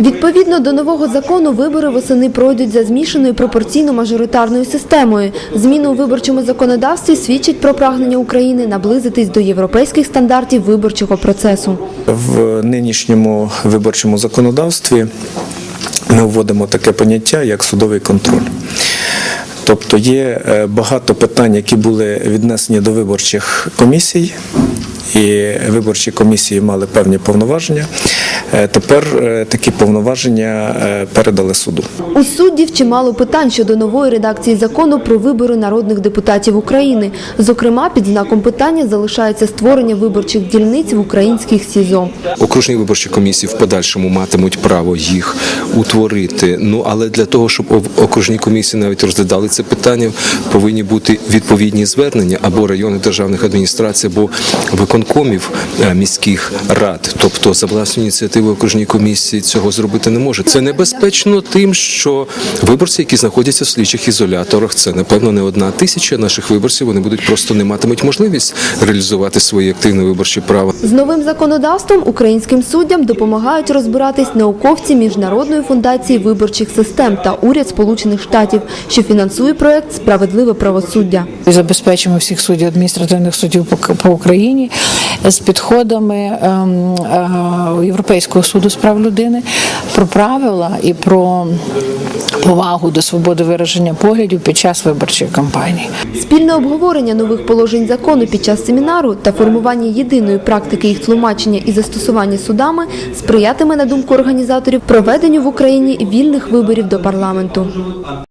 Відповідно до нового закону, вибори восени пройдуть за змішаною пропорційно-мажоритарною системою. Зміни у виборчому законодавстві свідчать про прагнення України наблизитись до європейських стандартів виборчого процесу. В нинішньому виборчому законодавстві ми вводимо таке поняття, як судовий контроль. Тобто є е, багато питань, які були віднесені до виборчих комісій, і виборчі комісії мали певні повноваження. Е, Тепер е, такі повноваження е, передали суду. У суддів чимало питань щодо нової редакції закону про вибори народних депутатів України. Зокрема, під знаком питання залишається створення виборчих дільниць в українських СІЗО. Окружні виборчі комісії в подальшому матимуть право їх утворити. Ну але для того, щоб окружні комісії навіть розглядали це питання, повинні бути відповідні звернення або районних державних адміністрацій, або виконкомів е, міських рад. Тобто за власну ініціативу окружні комісії цього зробити не може. Це небезпечно тим, що виборці, які знаходяться в слідчих ізоляторах, це напевно не одна тисяча наших виборців. Вони будуть просто не матимуть можливість реалізувати свої активне виборче право. З новим законодавством українським суддям допомагають розбиратись науковці Міжнародної фундації виборчих систем та уряд Сполучених Штатів, що фінансує проект Справедливе правосуддя. Забезпечимо всіх суддів адміністративних судів по, по Україні з підходами ем, е, Європейського суду з прав людини про правила і про повагу до свободи вираження поглядів під час виборчої кампанії. Спільне обговорення нових положень закону під час семінару та формування єдиної практики їх тлумачення і застосування судами сприятиме, на думку організаторів, проведенню в Україні вільних виборів до парламенту.